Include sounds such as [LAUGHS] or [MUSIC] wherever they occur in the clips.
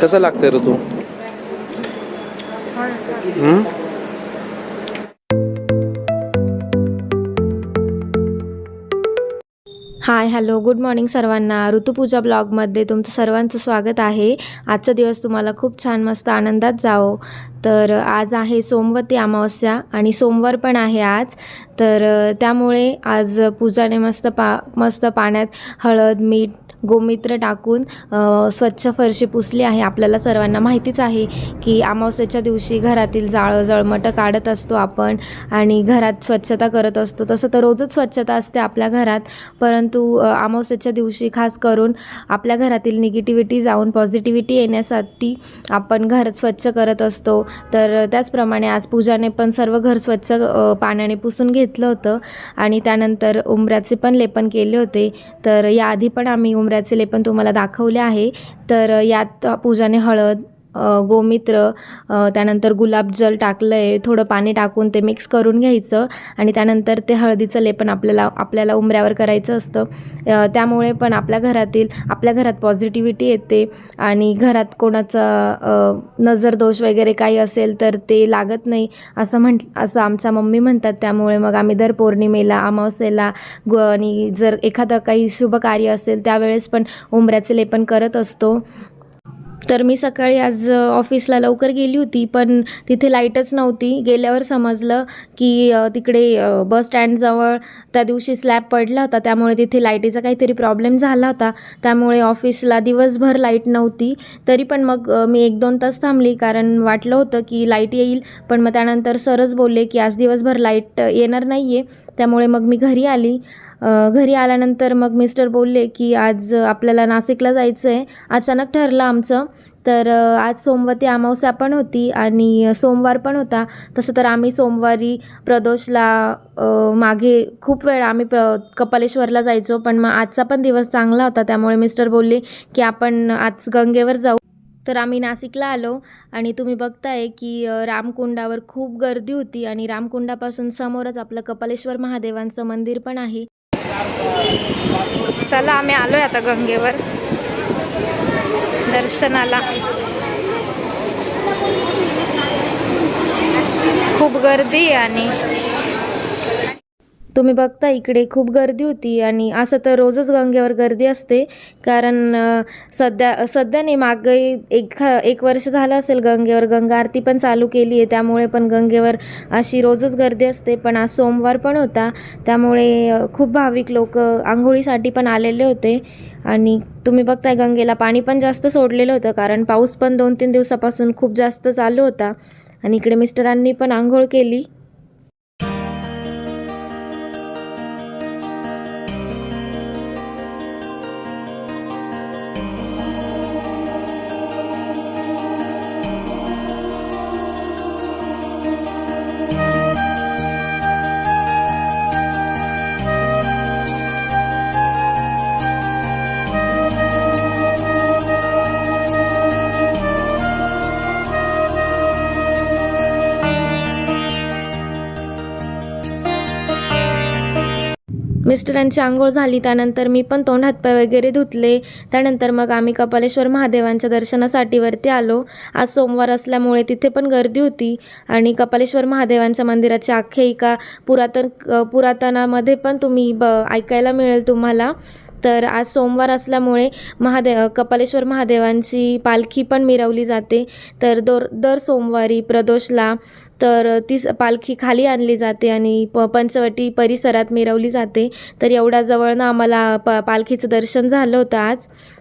कसं लागतंय ऋतू हम्म? हाय हॅलो गुड मॉर्निंग सर्वांना. ऋतुपूजा ब्लॉगमध्ये तुमचं सर्वांचं स्वागत आहे. आजचा दिवस तुम्हाला खूप छान मस्त आनंदात जाओ तर आज आहे सोमवती अमावस्या आणि सोमवार पण आहे आज. तर त्यामुळे आज पूजाने मस्त पा मस्त पाण्यात हळद मीठ गोमित्र टाकून स्वच्छ फरशी पुसली आहे. आपल्याला सर्वांना माहितीच आहे की अमावस्येच्या दिवशी घरातील जाळं जळमटं काढत असतो आपण आणि घरात स्वच्छता करत असतो. तसं तर रोजच स्वच्छता असते आपल्या घरात परंतु अमावस्याच्या अमावस्येच्या दिवशी खास करून आपल्या घरातील निगेटिव्हिटी जाऊन पॉझिटिव्हिटी येण्यासाठी आपण घर स्वच्छ करत असतो. तर त्याचप्रमाणे आज पूजाने पण सर्व घर स्वच्छ पाण्याने पुसून घेतलं होतं आणि त्यानंतर उंबऱ्याचे पण लेपन केले होते. तर याआधी पण आम्ही उंबऱ्याचे लेपन तुम्हाला दाखवले आहे. तर यात पूजाने हळद गोमित्र त्यानंतर गुलाबजल टाकलं आहे थोडं पाणी टाकून ते मिक्स करून घ्यायचं आणि त्यानंतर ते हळदीचं लेपन आपल्याला आपल्याला उंबऱ्यावर करायचं असतं. त्यामुळे पण आपल्या घरातील आपल्या घरात पॉझिटिव्हिटी येते आणि घरात कोणाचा नजर नजरदोष वगैरे काही असेल तर ते लागत नाही असं म्हण असं आमच्या मम्मी म्हणतात. त्यामुळे मग आम्ही दर पौर्णिमेला अमावस्येला ग आणि जर एखादं काही शुभ कार्य असेल त्यावेळेस पण उंबऱ्याचे लेपन करत असतो. तर मी सकाळी आज ऑफिसला लवकर गेली होती पण तिथे लाईटच नव्हती. गेल्यावर समजलं की तिकडे बस स्टँडजवळ त्या दिवशी स्लॅब पडला होता त्यामुळे तिथे लाईटीचा काहीतरी प्रॉब्लेम झाला होता. त्यामुळे ऑफिसला दिवसभर लाइट नव्हती. तरी पण मग मी एक दोन तास थांबली कारण वाटलं होतं की लाइट येईल पण मग त्यानंतर सरच बोलले की आज दिवसभर लाइट येणार नाही आहे त्यामुळे मग मी घरी आली. घरी आल्यानंतर मग मिस्टर बोलले की आज आपल्याला नाशिकला जायचं आहे अचानक ठरलं आमचं. तर आज सोमवती अमावस्या पण होती आणि सोमवार पण होता. तसं तर आम्ही सोमवारी प्रदोषला मागे खूप वेळ आम्ही प्र कपालेश्वरला जायचो. पण मग आजचा पण दिवस चांगला होता. त्यामुळे मिस्टर बोलले की आपण आज गंगेवर जाऊ. तर आम्ही नाशिकला आलो आणि तुम्ही बघताय की रामकुंडावर खूप गर्दी होती आणि रामकुंडापासून समोरच आपलं कपालेश्वर महादेवांचं मंदिर पण आहे. चला आम्ही आलोय आता गंगेवर. दर्शनाला. खूप गर्दी आहे आणि तुम्ही बघता इकडे खूप गर्दी होती आणि असं तर रोजच गंगेवर गर्दी असते. कारण सध्या सध्या नाही मागे एक एक वर्ष झालं असेल गंगेवर गंगा आरती पण चालू केली आहे. त्यामुळे पण गंगेवर अशी रोजच गर्दी असते. पण आज सोमवार पण होता. त्यामुळे खूप भाविक लोक आंघोळीसाठी पण आलेले होते. आणि तुम्ही बघताय गंगेला पाणी पण जास्त सोडलेलं होतं. कारण पाऊस पण दोन तीन दिवसापासून खूप जास्त चालू होता. आणि इकडे मिस्टरांनी पण आंघोळ केली. मिस्टरांची आंघोळ झाली त्यानंतर मी पण तोंड हातपाय वगैरे धुतले. त्यानंतर मग आम्ही कपालेश्वर महादेवांच्या दर्शनासाठी वरती आलो. आज सोमवार असल्यामुळे तिथे पण गर्दी होती आणि कपालेश्वर महादेवांच्या मंदिराची आख्यायिका पुरातन पुरातनामध्ये पण तुम्ही ब ऐकायला मिळेल तुम्हाला. तर आज सोमवार असल्यामुळे महादेव कपालेश्वर महादेवांची पालखी पण मिरवली जाते. तर दर दर सोमवारी प्रदोषला तर ती स- पालखी खाली आणली जाते आणि प पंचवटी परिसरात मिरवली जाते. तर एवढ्या जवळनं आम्हाला प पालखीचं दर्शन झालं होतं आज.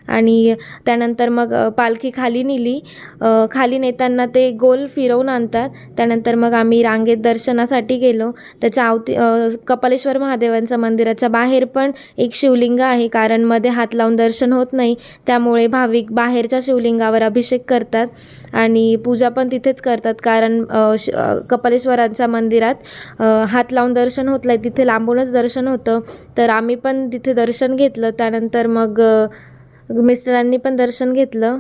आणि त्यानंतर मग पालखी खाली नेली. खाली नेताना ते गोल फिरवून आणतात. त्यानंतर मग आम्ही रांगेत दर्शनासाठी गेलो. त्याच्या अवती कपालेश्वर महादेवांच्या मंदिराच्या बाहेर पण एक शिवलिंग आहे. कारण मध्ये हात लावून दर्शन होत नाही. त्यामुळे भाविक बाहेरच्या शिवलिंगावर अभिषेक करतात. आणि पूजा पण तिथेच करतात. कारण श कपालेश्वरांच्या मंदिरात हात लावून दर्शन होत नाही तिथे लांबूनच दर्शन होतं. तर आम्ही पण तिथे दर्शन घेतलं. त्यानंतर मग मिस्टरांनी पण दर्शन घेतलं.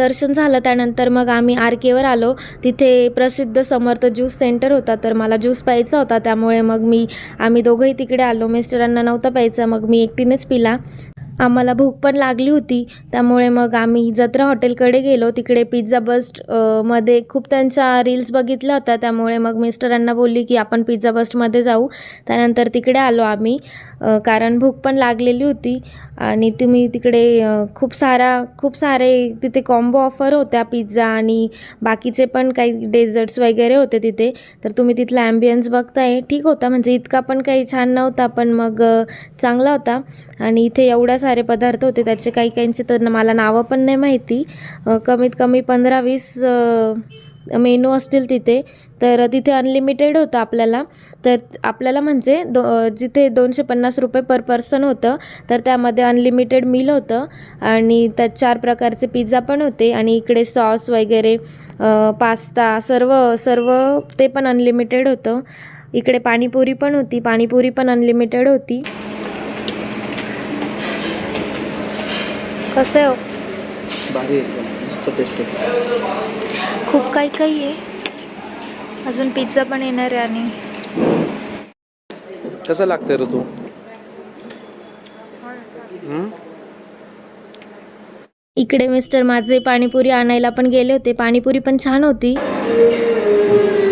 दर्शन झालं त्यानंतर मग आम्ही आर केवर आलो. तिथे प्रसिद्ध समर्थ ज्यूस सेंटर होता तर मला ज्यूस प्यायचा होता. त्यामुळे मग मी आम्ही दोघंही तिकडे आलो. मिस्टरांना नव्हता प्यायचा. मग मी एकटीनेच पिला. आम्हाला भूक पण लागली होती. त्यामुळे मग आम्ही जत्रा हॉटेलकडे गेलो. तिकडे पिझ्झा बस्टमध्ये खूप त्यांच्या रील्स बघितल्या होत्या. त्यामुळे मग मिस्टरांना बोलली की आपण पिझ्झा बस्टमध्ये जाऊ. त्यानंतर तिकडे आलो आम्ही. कारण भूक पण लागलेली होती. आणि तुम्ही तिकडे खूप सारा खूप सारे तिथे कॉम्बो ऑफर होत्या पिझ्झा आणि बाकीचे पण काही डेझर्ट्स वगैरे होते तिथे. तर तुम्ही तिथला ॲम्बियन्स बघताय. ठीक होता म्हणजे इतका पण काही छान नव्हता पण मग चांगला होता. आणि इथे एवढ्या सारे पदार्थ होते त्याचे काही काहींचे तर मला नावं पण नाही माहिती. कमीत कमी पंधरा वीस मेनू असतील तिथे तर तिथे अनलिमिटेड होतं आपल्याला. तर आपल्याला म्हणजे दो जिथे दोनशे पन्नास रुपये पर पर्सन होतं तर त्यामध्ये अनलिमिटेड मील होतं. आणि त्यात चार प्रकारचे पिझ्झा पण होते. आणि इकडे सॉस वगैरे पास्ता सर्व सर्व ते पण अनलिमिटेड होतं. इकडे पाणीपुरी पण होती. पाणीपुरी पण अनलिमिटेड होती. कसं आहे हो? खूप काही काही आहे. अजून पिझ्झा पण येणार आहे आणि कसं लागतंय ऋतू? हम्म? इकडे मिस्टर माझे पाणीपुरी आणायला पण गेले होते. पाणीपुरी पण छान होती.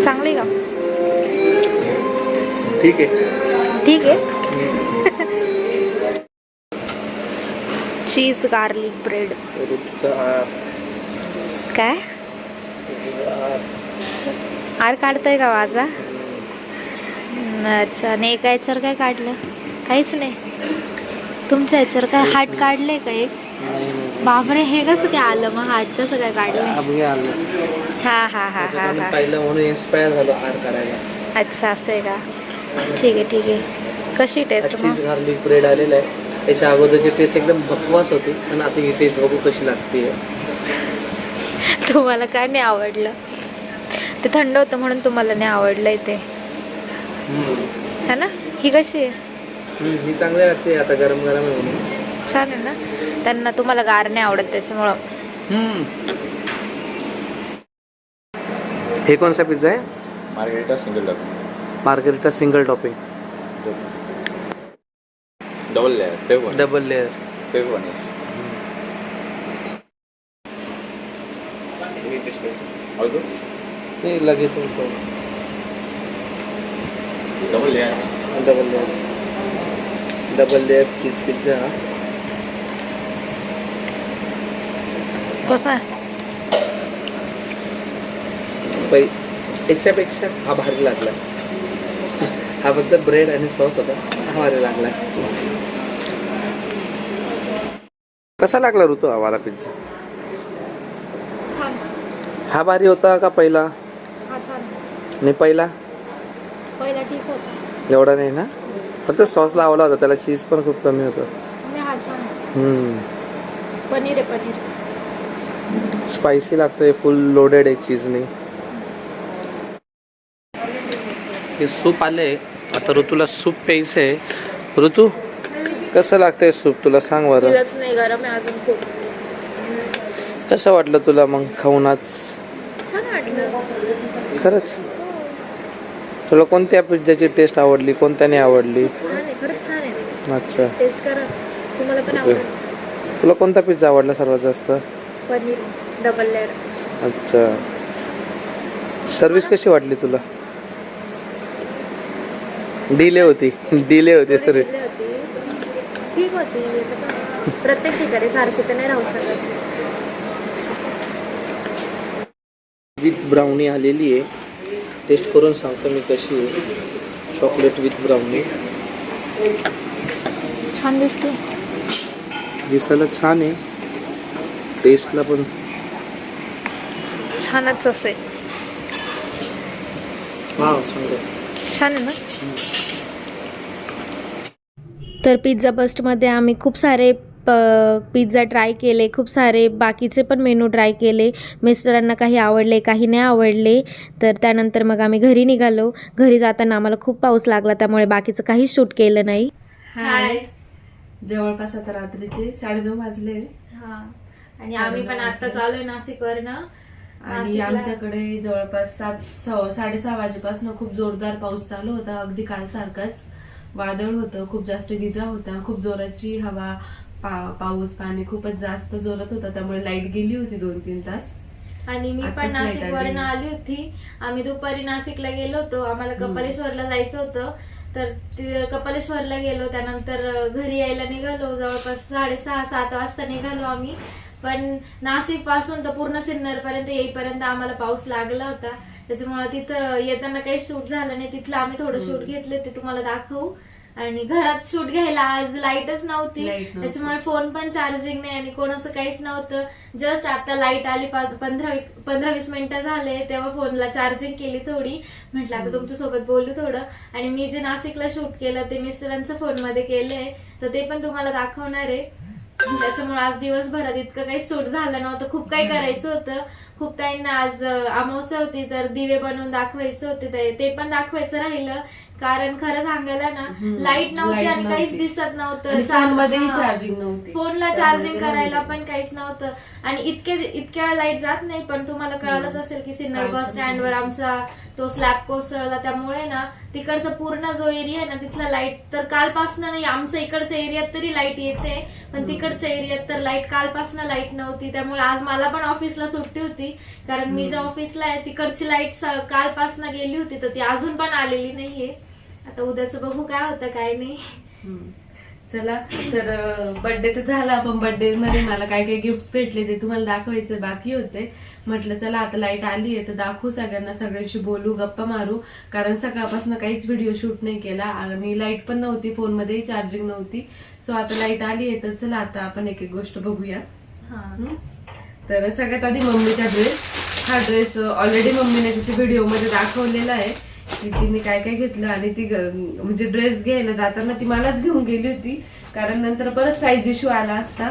चांगली का? ठीक आहे. ठीक आहे. चीज गार्लिक ब्रेड काय? आर काढताय का माझा अच्छा आणि एका याच्यावर काय काढलं? काहीच नाही. तुमच्या याच्यावर काय हार्ट काढले का एक? बापरे हे कसं काय आलं मग हार्ट कसं काय आलं. हा हा हा हा त्याच्याकडनं हा. पाहिलं म्हणून इन्स्पायर झालो आर करायला अच्छा असं आहे का? ठीक आहे ठीक आहे. कशी टेस्ट मग? गार्लिक ब्रेड आलेलं आहे. त्याच्या अगोदरची टेस्ट एकदम बकवास होती पण आता ही टेस्ट बघू कशी लागते तुम्हाला काय नाही आवडलं? ते थंड होतं म्हणून तुम्हाला नाही आवडलंय ते. है ना? ही कशी आहे? ही चांगली लागते आता गरम गरम आहे म्हणून. छान आहे ना? त्यांना तुम्हाला गार नाही आवडत त्याच्यामुळं. हे कोणसा पिझ्झा आहे? Margherita single double margherita single topping double one double layer one हे लगेच double layer double layer double layer cheese pizza कसं पै याच्यापेक्षा हा भारी लागला. हा फक्त ब्रेड आणि सॉस होता. हा भारी लागला. कसा लागला ऋतू आम्हाला पिझ्झा हा भारी होता का पहिला? नाही पहिला? पहिला ठीक होता. एवढा नाही ना? फक्त सॉस लावला होता त्याला चीज पण खूप कमी होतं. पनीर पनीर. स्पायसी लागतंय फुल लोडेड आहे चीजने हे सूप आले आता ऋतूला सूप प्यायचं आहे ऋतू कसं लागतंय सूप तुला सांग बरं. कसं वाटलं तुला मग खाऊन आज? छान वाटलं. खरंच. तुला कोणत्या पिझ्झाची टेस्ट आवडली? कोणत्याने आवडली? खरंच छान आहे. अच्छा. टेस्ट करा. तुम्हाला पण आवडेल. तुला कोणता पिझ्झा आवडला सर्वात जास्त? पनीर डबल लेअर अच्छा. सर्विस कशी वाटली तुला? डिले होती. डिले होती सर होती. ठीक होती. प्रत्येक ठिकाणी सारखी तर नाही राहू शकत. विथ ब्राउनी आलेली आहे. टेस्ट करून सांगतो मी कशी आहे. चॉकलेट विथ ब्राउनी छान दिसते दिसायला छान आहे. टेस्टला पण छानच असेल हा चांगलं. छान आहे ना? तर पिझ्झा बस्टमध्ये आम्ही खूप सारे प पिझ्झा ट्राय केले खूप सारे बाकीचे पण मेनू ट्राय केले. मिस्टरांना काही आवडले काही नाही आवडले. तर त्यानंतर मग आम्ही घरी निघालो. घरी जाताना आम्हाला खूप पाऊस लागला त्यामुळे बाकीचं काहीच शूट केलं नाही. हाय जवळपास आता रात्रीचे साडेनऊ वाजले. हां. आणि आम्ही पण आता चालूय नाशिक वरनं आणि आमच्याकडे जवळपास सात सहा साडेसहा वाजेपासून खूप जोरदार पाऊस चालू होता. अगदी काल सारखाच वादळ होतं खूप जास्त विजा होता खूप जोराची हवा पा- पाऊस पाणी खूपच जास्त जोरात होता त्यामुळे लाइट गेली होती दोन तीन तास. आणि मी पण नाशिक वरनं आली. होती. आम्ही दुपारी नाशिकला गेलो होतो. आम्हाला कपालेश्वरला जायचं होतं. तर कपालेश्वरला गेलो. त्यानंतर घरी यायला निघालो. जवळपास साडेसहा सात वाजता निघालो आम्ही. पण नाशिकपासून तर पूर्ण सिन्नर पर्यंत येईपर्यंत आम्हाला पाऊस लागला होता. त्याच्यामुळे तिथं येताना काही शूट झालं नाही. तिथलं आम्ही थोडं शूट घेतले. ते तुम्हाला दाखवू. आणि घरात शूट घ्यायला आज लाईटच नव्हती. त्याच्यामुळे फोन पण चार्जिंग नाही आणि कोणाचं काहीच नव्हतं. जस्ट आता लाइट आली पंधरा पंधरा वीस मिनिटं झाले तेव्हा फोनला चार्जिंग केली थोडी. म्हटलं आता तुमच्यासोबत बोलू थोडं. आणि मी जे नाशिकला शूट केलं ते मिस्टरांच्या फोनमध्ये केलंय. तर ते पण तुम्हाला दाखवणार आहे. त्याच्यामुळे आज दिवसभरात इतकं काही शूट झालं नव्हतं. खूप काही करायचं होतं. खूप ताईंना आज अमावस्या होती तर दिवे बनवून दाखवायचे होते. ते पण दाखवायचं राहिलं. कारण खरं सांगायला ना. लाइट नव्हती आणि काहीच. दिसत नव्हतं. चार्जिंग नव्हती. फोनला चार्जिंग करायला. पण काहीच नव्हतं. आणि इतके इतक्या लाइट जात नाही पण तुम्हाला कळालंच असेल की सिन्नर काल बस पण स्टँड वर आमचा तो स्लॅब कोसळला. त्यामुळे ना तिकडचा पूर्ण जो एरिया आहे ना तिथला लाइट तर कालपासनं नाही आमच्या इकडच्या एरियात तरी लाइट येते. पण तिकडच्या एरियात तर लाइट कालपासनं लाइट नव्हती. त्यामुळे आज मला पण ऑफिसला सुट्टी होती. कारण मी ज्या ऑफिसला आहे तिकडची लाइट कालपासनं गेली होती तर ती अजून पण आलेली नाहीये. आता उद्याचं बघू काय होतं काय नाही. चला तर बर्थडे तर झाला. पण बर्थडे मध्ये मला काय काय गिफ्ट भेटले ते तुम्हाला दाखवायचे बाकी होते. म्हटलं चला आता लाइट आली आहे तर दाखवू सगळ्यांना. सगळ्यांशी बोलू गप्पा मारू. कारण सकाळपासून काहीच व्हिडिओ शूट नाही केला. आणि लाइट पण नव्हती फोनमध्येही चार्जिंग नव्हती. सो आता लाइट आली आहे तर चला आता आपण एक एक गोष्ट बघूया. हा. तर सगळ्यात आधी मम्मीचा ड्रेस हा ड्रेस ऑलरेडी मम्मीने तिच्या व्हिडिओमध्ये दाखवलेला आहे. की तिने काय काय घेतलं आणि ती म्हणजे ड्रेस घ्यायला जाताना ती मलाच घेऊन गेली होती. कारण नंतर परत साईज इश्यू आला असता.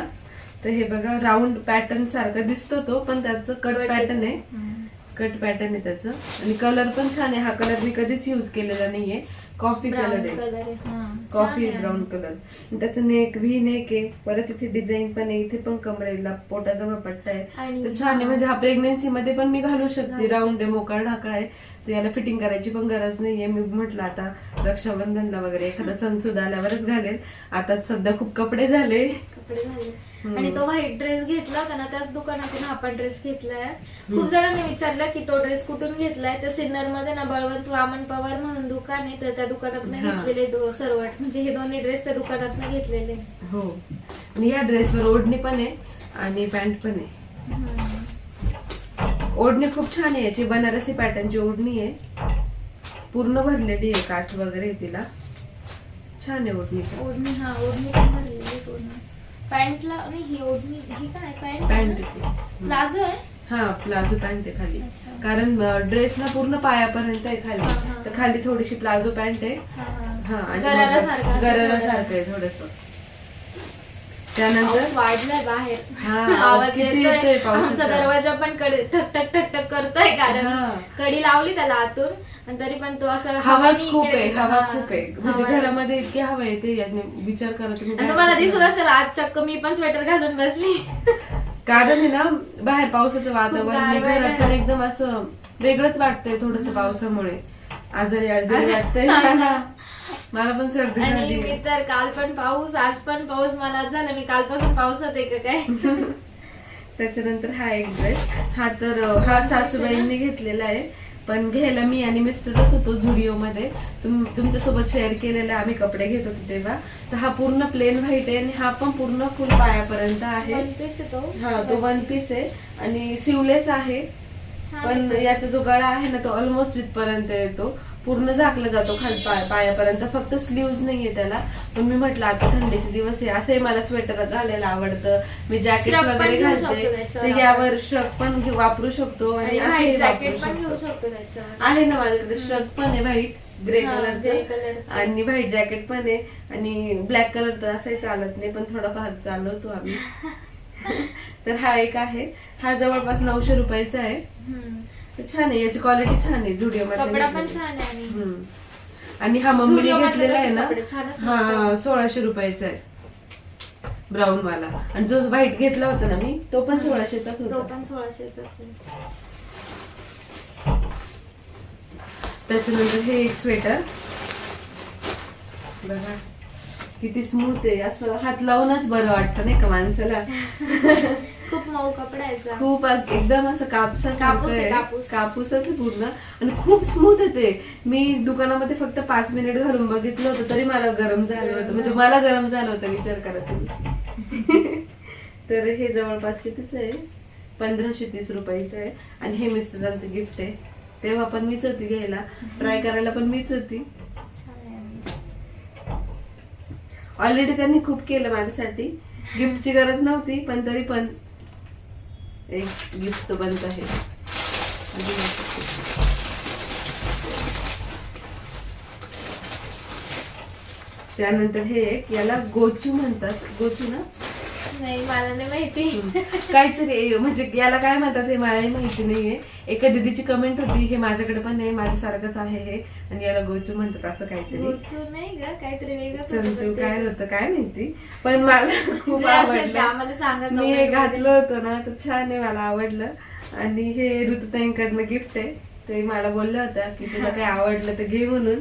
तर हे बघा राऊंड पॅटर्न सारखा दिसतो तो पण त्याचं कट पॅटर्न आहे. कट पॅटर्न आहे त्याचं. आणि कलर पण छान आहे. हा कलर मी कधीच युज केलेला नाहीये. कॉफी कलर आहे. कॉफी. Brown colour. त्याचं नेक व्ही नेक आहे. परत इथे डिझाईन पण आहे. इथे पण कमरेला पोटाजवळ पट्टा आहे. तर छान आहे. म्हणजे हा प्रेग्नेन्सी मध्ये पण मी घालू शकते. राऊंड आहे मोकळा ढाकळा आहे. तर याला फिटिंग करायची पण गरज नाहीये. मी म्हटलं आता रक्षाबंधनला वगैरे एखादा सण सुद्धा आल्यावरच घालेल. आता सध्या खूप कपडे झाले. कपडे झाले. आणि तो व्हाईट ड्रेस घेतला होता ना त्याच दुकानातून हा पण ड्रेस घेतलाय. खूप जणांनी विचारलं की तो ड्रेस कुठून घेतलाय? तर सिन्नरमध्ये ना बळवंत वामन पवार म्हणून दुकान आहे तर त्या दुकानात हा. घेतलेले दो- सर्व म्हणजे हे दोन्ही ड्रेस त्या दुकानात घेतलेले. हो. आणि या ड्रेसवर ओढणी पण आहे आणि पॅन्ट पण आहे. ओढणी खूप छान आहे. याची बनारसी पॅटर्नची ओढणी आहे. पूर्ण भरलेली आहे काठ वगैरे तिला. छान आहे ओढणी. ओढणी हा ओढणी पण पूर्ण पॅन्टला नाही ही ओढणी ही काय पॅन्ट? पॅन्ट येते प्लाझो आहे? हा प्लाझो पॅन्ट आहे खाली. कारण ड्रेस ना पूर्ण पायापर्यंत आहे खाली. तर खाली थोडीशी प्लाझो पॅन्ट आहे. हा, आणि गरारासारखं आहे थोडस. त्यानंतर पाऊस वाढलाय बाहेर हा, [LAUGHS] आवाज किती येतोय येतोय पावसाचा. आमचा दरवाजा पण कडे ठक ठक ठक ठक करतोय कारण हा. कडी लावली त्याला आतून पण तरी पण तो असं हवाच हवेने खूप इकडे आहे हवा हा. खूप आहे म्हणजे हवा आहे. घरामध्ये इतकी हवा येते याने विचार करा तुम्ही आणि काय तुम्हाला करता. दिसत असेल आज चक्क मी पण स्वेटर घालून बसली [LAUGHS] कारण आहे ना बाहेर पावसाचं वातावरण आहे. गारवा आहे. घरात पण एकदम असं वेगळंच वाटतंय थोडस पावसामुळे आजारी आजारी वाटतंय [LAUGHS] मला पण सर्दी आणि झाली. मी तर काल पण पाऊस आज पण पाऊस मला आज झाला मी कालपासून पावसात आहे का काय? [LAUGHS] त्याच्यानंतर हा एक ड्रेस हा तर अं, हा सासूबाईंनी घेतलेला आहे. पण घ्यायला मी आणि मिस्टरच होतो झुडिओ मध्ये तुम तुमच्यासोबत शेअर केलेला आम्ही कपडे घेत होते तेव्हा. तर हा पूर्ण प्लेन व्हाईट आहे आणि हा पण पूर्ण फुल पायापर्यंत आहे. One piece आहे तो. हा तो वन पीस आहे. आणि सिवलेस आहे. पण. याचा जो गळा आहे ना तो ऑलमोस्ट इथपर्यंत येतो. पूर्ण झाकला जातो खाली पाय पायापर्यंत. फक्त स्लीव्ज नाहीये त्याला. पण मी म्हटलं आता थंडीचे दिवस आहे. असंही मला स्वेटर घालायला आवडतं. मी जॅकेट वगैरे घालते. तर यावर श्रग पण वापरू शकतो आणि आहे ना माझ्याकडे श्रग पण आहे व्हाईट ग्रे कलरचं. आणि व्हाईट जॅकेट पण आहे. आणि ब्लॅक कलर तर असंही चालत नाही पण थोडाफार चालवतो आम्ही. [LAUGHS] तर हा एक आहे. हा जवळपास नऊशे रुपयाचा आहे. तर छान आहे. याची क्वालिटी छान आहे झुडिओ कपडा पण छान आहे आणि आणि हा मम्मीने Zudio मध्ये घेतलेला आहे ना? कपडे? छानच हा. सोळाशे रुपयाचा आहे. ब्राऊन वाला. आणि जो व्हाईट घेतला होता ना मी तो पण सोळाशेचाच तो होता पण त्याच्यानंतर हे एक स्वेटर बघा. किती स्मूथ आहे. असं हात लावूनच बरं वाटतं नाही का माणसाला? [LAUGHS] खूप मऊ कपडा आहे याचा. खूप अग- एकदम असं कापसा कापूस आहे, कापूस. कापूसच पूर्ण. आणि खूप स्मूथ आहे ते. मी दुकानामध्ये फक्त पाच मिनिट घालून बघितलं होतं तरी मला गरम झालं होतं. म्हणजे मला गरम झालं होतं विचार करा तुम्ही. [LAUGHS] तर हे जवळपास कितीच आहे? पंधराशे तीस रुपयाचं आहे. आणि हे मिस्टरांचं गिफ्ट आहे. तेव्हा पण मीच होती घ्यायला. ट्राय करायला पण मीच होती छान आहे. ऑलरेडी त्यांनी खूप केलं माझ्यासाठी. गिफ्टची गरज नव्हती पण तरी पण एक गिफ्ट बनत आहे. त्यानंतर हे एक याला गोचू म्हणतात. गोचू ना? नाही मला नाही माहिती. काहीतरी म्हणजे याला काय म्हणतात हे मलाही माहिती नाहीये. एका दिदीची कमेंट होती हे माझ्याकडे पण नाही माझ्यासारखंच आहे हे. आणि याला गोचू म्हणतात असं काहीतरी. गोचू नाही ग काहीतरी वेगळंच होतं चमचू ते. काय होतं काय माहिती. पण मला खूप आवडलं. आम्हाला सांगा मी हे. घातलं होतं ना तर छान आहे मला आवडलं. आणि हे ऋतुताईंकडनं गिफ्ट आहे. ते मला बोलल्या होत्या की तुला काही आवडलं तर घे म्हणून.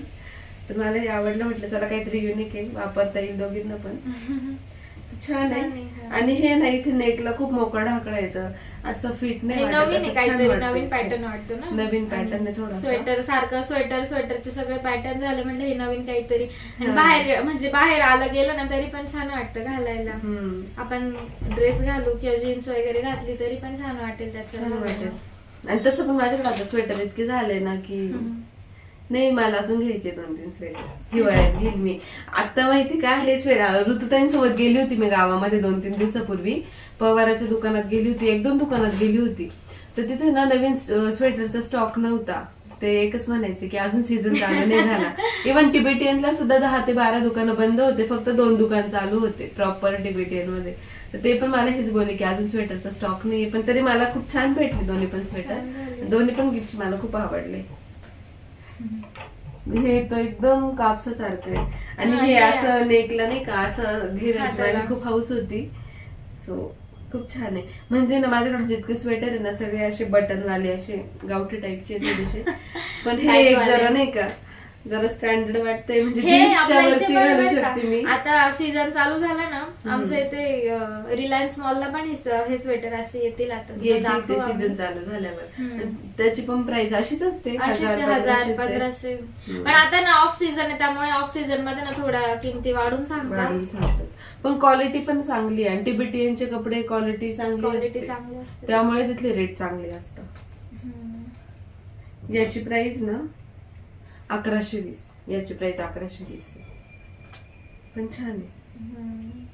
तर मला हे आवडलं म्हटलं चला काहीतरी युनिक आहे वापरता येईल दोघींना पण. [LAUGHS] छान आहे, हा. आणि हे ना इथे नेकला खूप मोकळा ढाकळा येतं असं फिट नाही हे नवीन आहे काहीतरी नवीन. पॅटर्न वाटतो ना नवीन थोडासा. स्वेटर सारखं स्वेटर स्वेटरचे सगळे पॅटर्न झाले म्हणजे हे नवीन काहीतरी आणि हा. बाहेर म्हणजे बाहेर आलं गेलं ना तरी पण छान वाटतं घालायला. आपण ड्रेस घालू किंवा जीन्स वगैरे घातली तरी पण छान वाटेल त्याचं आणि तसं पण माझ्याकडे आता स्वेटर इतके झाले ना की नाही मला अजून घ्यायचे दोन तीन स्वेटर हिवाळ्यात घेईल मी. आता माहिती का हे स्वेटर ऋतुताईंसोबत गेली होती मी गावामध्ये दोन तीन दिवसापूर्वी. पवाराच्या दुकानात गेली होती एक दोन दुकानात गेली होती. तर तिथे ना नवीन स्वेटरचा स्टॉक नव्हता. ते एकच म्हणायचे की अजून सीझन चालू नाही झाला. इव्हन टिबेटियनला सुद्धा दहा ते बारा दुकानं बंद होते फक्त दोन दुकान चालू होते प्रॉपर टिबेटियनमध्ये तर ते पण मला हेच बोलले की अजून स्वेटरचा स्टॉक नाहीये पण तरी मला खूप छान भेटले दोन्ही पण स्वेटर दोन्ही पण गिफ्ट मला खूप आवडले. हे तर एकदम कापसासारखं आहे आणि हा, असं नेकला नाही का असं घेण्याची. माझी खूप हाऊस होती सो खूप छान आहे म्हणजे ना माझ्याकडे जितके स्वेटर आहे ना सगळे असे बटन वाले असे गावठी टाईपचे [LAUGHS] पण हे एक. जरा नाही का जरा स्टँडर्ड वाटतंय म्हणजे हे जीन्सच्या आपल्या इथे वरती पण घालू बरं का, शकते मी. आता सीझन चालू झाला ना आमच्या इथे रिलायन्स मॉलला पण हे हे स्वेटर असे येतील आता. तुला दाखवू आम्ही. सीझन चालू झाल्यावर. हम्म. आणि त्याची पण प्राइस अशीच असते असेच हजार हजार पंधराशेच आहे. पंधराशे. हम्म. पण आता ना ऑफ सीझन आहे त्यामुळे ऑफ सीझनमध्ये ना थोड्या किमती वाढून सांगतात. वाढून सांगतात. पण क्वालिटी पण चांगली आहे. आणि टिबेटियनचे कपडे क्वालिटी चांगली क्वालिटी असते. चांगली असते. त्यामुळे तिथले रेट चांगले असतात. हम्म. याची प्राइस ना अकराशे वीस. याची प्राइस अकराशे वीस. पण छान आहे.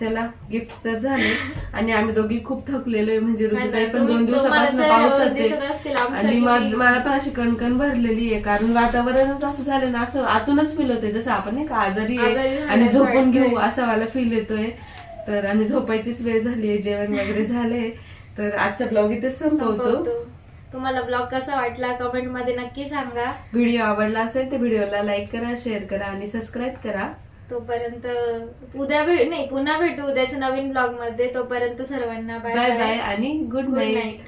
चला गिफ्ट तर झाले. आणि आम्ही दोघी खूप थकलेलो आहे. म्हणजे ऋतुताई पण दोन दिवसापासून आमच्या आणि मला पण अशी कणकण भरलेली आहे. कारण वातावरणच असं झालं ना असं आतूनच फील होते जसं आपण नाही का आजारी आहे आणि झोपून घेऊ. असा मला फील येतोय. तर आणि झोपायचीच वेळ झाली आहे. जेवण वगैरे झालंय. तर आजचा ब्लॉग इथेच संपवतो. संपवतो. तुम्हाला ब्लॉग कसा वाटला कमेंटमध्ये नक्की सांगा. व्हिडिओ आवडला असेल तर व्हिडिओला लाईक करा शेअर करा आणि सबस्क्राईब करा. तोपर्यंत उद्या भेट नाही पुन्हा भेटू उद्याच्या नवीन ब्लॉगमध्ये. तोपर्यंत सर्वांना बाय बाय बाय आणि गुड नाईट